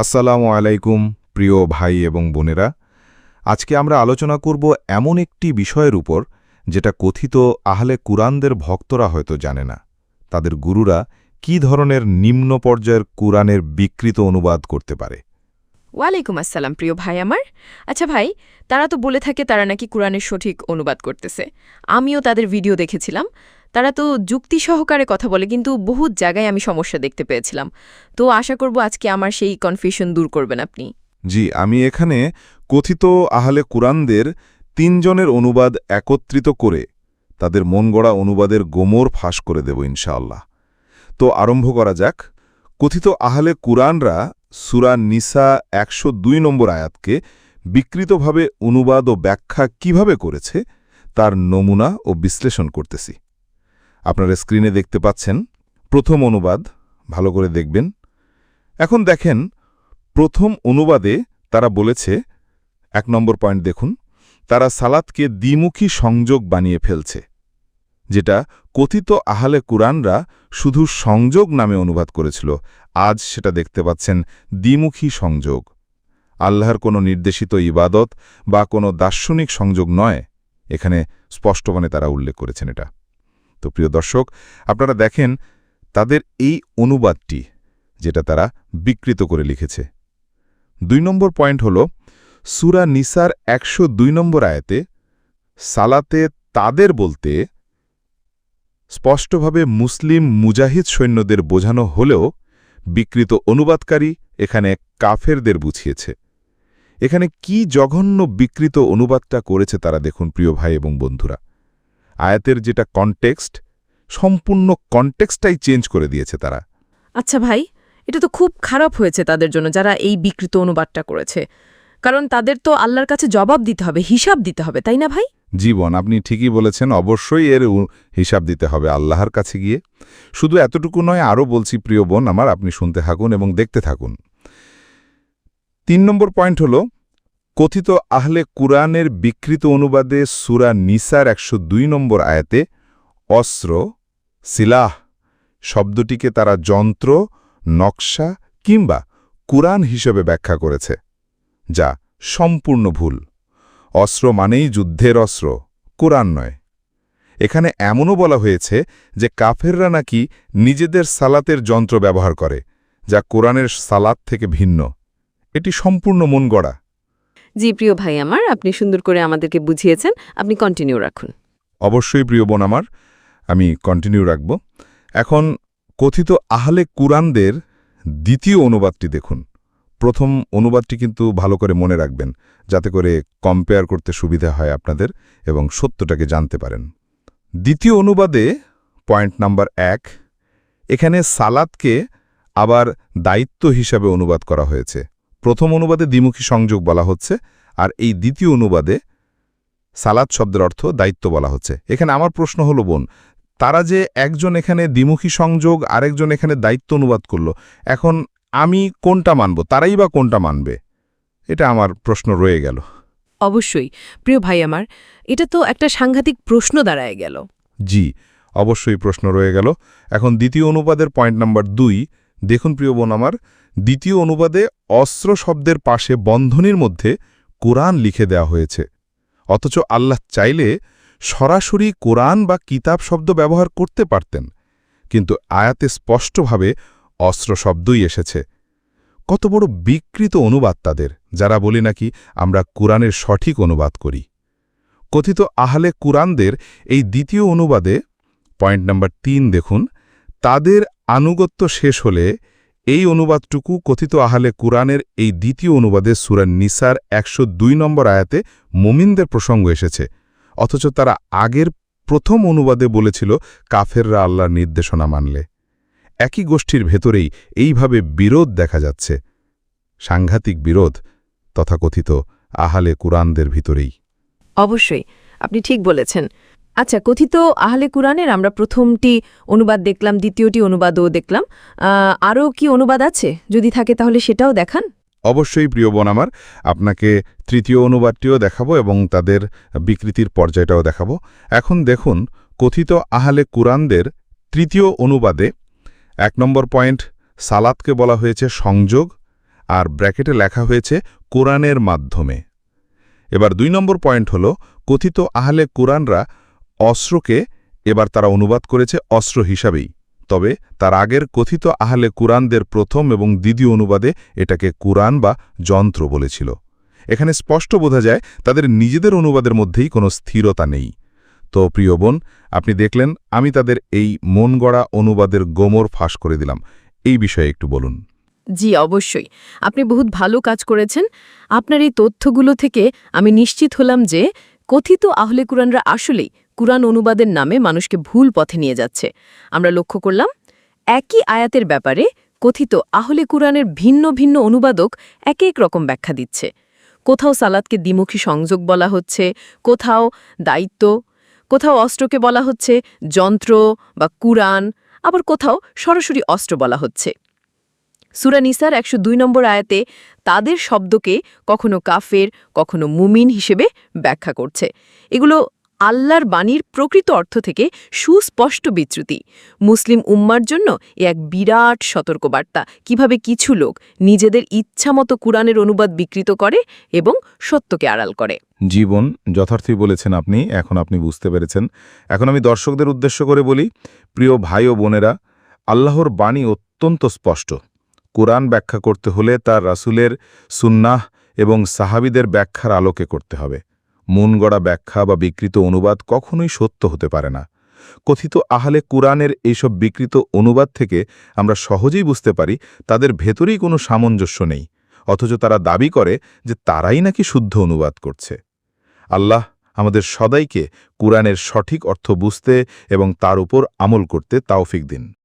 আসসালামু আলাইকুম, প্রিয় ভাই এবং বোনেরা। আজকে আমরা আলোচনা করব এমন একটি বিষয়ের উপর, যেটা কথিত আহলে কুরআনদের ভক্তরা হয়তো জানে না। তাদের গুরুরা কি ধরনের নিম্ন পর্যায়ের কুরআনের বিকৃত অনুবাদ করতে পারে। ওয়ালাইকুম আসসালাম, প্রিয় ভাই আমার। আচ্ছা ভাই, তারা তো বলে থাকে তারা নাকি কোরআনের সঠিক অনুবাদ করতেছে। আমিও তাদের ভিডিও দেখেছিলাম। তারা তো যুক্তি সহকারে কথা বলে, কিন্তু বহু জায়গায় আমি সমস্যা দেখতে পেয়েছিলাম। তো আশা করব আজকে আমার সেই কনফিউশন দূর করবেন আপনি। জি, আমি এখানে কথিত আহলে কুরআনদের তিনজনের অনুবাদ একত্রিত করে তাদের মন গড়া অনুবাদের গোমর ফাঁস করে দেব ইনশাআল্লাহ। তো আরম্ভ করা যাক। কথিত আহলে কুরআনরা সুরা নিসা একশো দুই নম্বর আয়াতকে বিকৃতভাবে অনুবাদ ও ব্যাখ্যা কীভাবে করেছে তার নমুনা ও বিশ্লেষণ করতেছি। আপনারা স্ক্রিনে দেখতে পাচ্ছেন, প্রথম অনুবাদ, ভালো করে দেখবেন। এখন দেখেন, প্রথম অনুবাদে তারা বলেছে, এক নম্বর পয়েন্ট দেখুন, তারা সালাতকে দ্বিমুখী সংযোগ বানিয়ে ফেলছে, যেটা কথিত আহলে কুরআনরা শুধু সংযোগ নামে অনুবাদ করেছিল, আজ সেটা দেখতে পাচ্ছেন দ্বিমুখী সংযোগ। আল্লাহর কোনো নির্দেশিত ইবাদত বা কোনো দার্শনিক সংযোগ নয়, এখানে স্পষ্টমানে তারা উল্লেখ করেছেন এটা। তো প্রিয় দর্শক, আপনারা দেখেন তাদের এই অনুবাদটি যেটা তারা বিকৃত করে লিখেছে। দুই নম্বর পয়েন্ট হল, সুরা নিসার একশো দুই নম্বর আয়াতে সালাতে তাদের বলতে স্পষ্টভাবে মুসলিম মুজাহিদ সৈন্যদের বোঝানো হলেও বিকৃত অনুবাদকারী এখানে কাফেরদের বুঝিয়েছে। এখানে কি জঘন্য বিকৃত অনুবাদটা করেছে তারা দেখুন প্রিয় ভাই এবং বন্ধুরা। আয়াতের যেটা কনটেক্সট সম্পূর্ণ কনটেক্সটাই চেঞ্জ করে দিয়েছে তারা। আচ্ছা ভাই এটা তো খুব খারাপ হয়েছে তাদের জন্য যারা এই বিকৃত অনুবাদটা করেছে। কারণ তাদের তো আল্লাহর কাছে জবাব দিতে হবে হিসাব দিতে হবে তাই না ভাই? জীবন আপনি ঠিকই বলেছেন অবশ্যই এর হিসাব দিতে হবে আল্লাহর কাছে গিয়ে। শুধু এতটুকু নয় আরও বলছি প্রিয় বোন আমার আপনি শুনতে থাকুন এবং দেখতে থাকুন। তিন নম্বর পয়েন্ট হল কথিত আহলে কুরআনের বিকৃত অনুবাদে সুরা নিসার একশো দুই নম্বর আয়াতে অস্ত্র, সিলাহ শব্দটিকে তারা যন্ত্র, নকশা কিংবা কুরআন হিসেবে ব্যাখ্যা করেছে, যা সম্পূর্ণ ভুল। অস্ত্র মানেই যুদ্ধের অস্ত্র, কোরআন নয়। এখানে এমনও বলা হয়েছে যে কাফেররা নাকি নিজেদের সালাতের যন্ত্র ব্যবহার করে, যা কোরআনের সালাত থেকে ভিন্ন। এটি সম্পূর্ণ মন গড়া জি, প্রিয় ভাই আমার, আপনি সুন্দর করে আমাদেরকে বুঝিয়েছেন। আপনি কন্টিনিউ রাখুন। অবশ্যই প্রিয় বোন আমার, আমি কন্টিনিউ রাখব। এখন কথিত আহলে কুরআনদের দ্বিতীয় অনুবাদটি দেখুন। প্রথম অনুবাদটি কিন্তু ভালো করে মনে রাখবেন, যাতে করে কম্পেয়ার করতে সুবিধা হয় আপনাদের এবং সত্যটাকে জানতে পারেন। দ্বিতীয় অনুবাদে পয়েন্ট নাম্বার এক, এখানে সালাদকে আবার দায়িত্ব হিসাবে অনুবাদ করা হয়েছে। প্রথম অনুবাদে দ্বিমুখী সংযোগ বলা হচ্ছে আর এই দ্বিতীয় অনুবাদে সালাদ শব্দের অর্থ দায়িত্ব বলা হচ্ছে। এখানে আমার প্রশ্ন হলো বোন তারা যে একজন এখানে দ্বিমুখী সংযোগ আরেকজন এখানে দায়িত্ব অনুবাদ করল এখন আমি কোনটা মানব? তারাই বা কোনটা মানবে? এটা আমার প্রশ্ন রয়ে গেল। অবশ্যই। প্রিয় ভাই আমার এটা তো একটা সাংঘাতিক প্রশ্ন দাঁড়ায় গেল। জি অবশ্যই প্রশ্ন রয়ে গেল। এখন দ্বিতীয় অনুবাদের পয়েন্ট নাম্বার দুই দেখুন প্রিয় বোন আমার, দ্বিতীয় অনুবাদে অস্ত্র শব্দের পাশে বন্ধনীর মধ্যে কোরআন লিখে দেওয়া হয়েছে। অথচ আল্লাহ চাইলে সরাসরি কোরআন বা কিতাব শব্দ ব্যবহার করতে পারতেন, কিন্তু আয়াতে স্পষ্টভাবে অস্ত্র শব্দই এসেছে। কত বড় বিকৃত অনুবাদ তাদের, যারা বলি নাকি আমরা কোরআনের সঠিক অনুবাদ করি। কথিত আহলে কুরআনদের এই দ্বিতীয় অনুবাদে পয়েন্ট নাম্বার তিন দেখুন, তাদের আনুগত্য শেষ হলে এই অনুবাদটুকু কথিত আহলে কুরআনের এই দ্বিতীয় অনুবাদে সুরা নিসার একশো দুই নম্বর আয়াতে মুমিনদের প্রসঙ্গ এসেছে। অথচ তারা আগের প্রথম অনুবাদে বলেছিল, কাফেররা আল্লাহর নির্দেশনা মানলে। একই গোষ্ঠীর ভেতরেই এইভাবে বিরোধ দেখা যাচ্ছে। সাংঘাতিক বিরোধ তথাকথিত আহালে কুরআনদের ভিতরেই। অবশ্যই, আপনি ঠিক বলেছেন। আচ্ছা কথিত আহলে কুরআনের আমরা প্রথমটি অনুবাদ দেখলাম, দ্বিতীয়টি অনুবাদও দেখলাম। আরও কি অনুবাদ আছে? যদি থাকে তাহলে সেটাও দেখান। অবশ্যই, প্রিয় বোন আমার, আপনাকে তৃতীয় অনুবাদটিও দেখাবো এবং তাদের বিকৃতির পর্যায়টাও দেখাবো। এখন দেখুন, কথিত আহলে কুরআনদের তৃতীয় অনুবাদে এক নম্বর পয়েন্ট সালাতকে বলা হয়েছে সংযোগ আর ব্র্যাকেটে লেখা হয়েছে কোরআনের মাধ্যমে। এবার দুই নম্বর পয়েন্ট হল, কথিত আহলে কোরআনরা অস্ত্রকে এবার তারা অনুবাদ করেছে অস্ত্র হিসাবেই। তবে তার আগের কথিত আহলে কুরআনদের প্রথম এবং দ্বিতীয় অনুবাদে এটাকে কুরআন বা যন্ত্র বলেছিল। এখানে স্পষ্ট বোঝা যায় তাদের নিজেদের অনুবাদের মধ্যেই কোনো স্থিরতা নেই। তো প্রিয় বোন, আপনি দেখলেন আমি তাদের এই মন গড়া অনুবাদের গোমর ফাঁস করে দিলাম। এই বিষয়ে একটু বলুন। জি, অবশ্যই। আপনি বহুত ভালো কাজ করেছেন। আপনার এই তথ্যগুলো থেকে আমি নিশ্চিত হলাম যে কথিত আহলে কুরআনরা আসলেই কুরআন অনুবাদের নামে মানুষকে ভুল পথে নিয়ে যাচ্ছে। আমরা লক্ষ্য করলাম, একই আয়াতের ব্যাপারে কথিত আহলে কুরআনের ভিন্ন ভিন্ন অনুবাদক এক এক রকম ব্যাখ্যা দিচ্ছে। কোথাও সালাদকে দ্বিমুখী সংযোগ বলা হচ্ছে, কোথাও দায়িত্ব, কোথাও অস্ত্রকে বলা হচ্ছে, যন্ত্র বা কুরআন, আবার কোথাও সরাসরি অস্ত্র বলা হচ্ছে। সুরা নিসার একশো দুই নম্বর আয়াতে তাদের শব্দকে কখনো কাফের, কখনো মুমিন হিসেবে ব্যাখ্যা করছে। এগুলো আল্লাহর বাণীর প্রকৃত অর্থ থেকে সুস্পষ্ট বিচ্যুতি। মুসলিম উম্মার জন্য এক বিরাট সতর্কবার্তা। কীভাবে কিছু লোক নিজেদের ইচ্ছামতো কুরআনের অনুবাদ বিকৃত করে এবং সত্যকে আড়াল করে। জীবন যথার্থই বলেছেন আপনি, এখন আপনি বুঝতে পেরেছেন। এখন আমি দর্শকদের উদ্দেশ্য করে বলি, প্রিয় ভাই ও বোনেরা, আল্লাহর বাণী অত্যন্ত স্পষ্ট। কোরআন ব্যাখ্যা করতে হলে তার রাসুলের সুন্নাহ এবং সাহাবিদের ব্যাখ্যার আলোকে করতে হবে। মন গড়া ব্যাখ্যা বা বিকৃত অনুবাদ কখনোই সত্য হতে পারে না। কথিত আহলে কুরআনের এইসব বিকৃত অনুবাদ থেকে আমরা সহজেই বুঝতে পারি তাদের ভেতরেই কোনো সামঞ্জস্য নেই, অথচ তারা দাবি করে যে তারাই নাকি শুদ্ধ অনুবাদ করছে। আল্লাহ আমাদের সদাইকে কুরআনের সঠিক অর্থ বুঝতে এবং তার উপর আমল করতে তাওফিক দিন।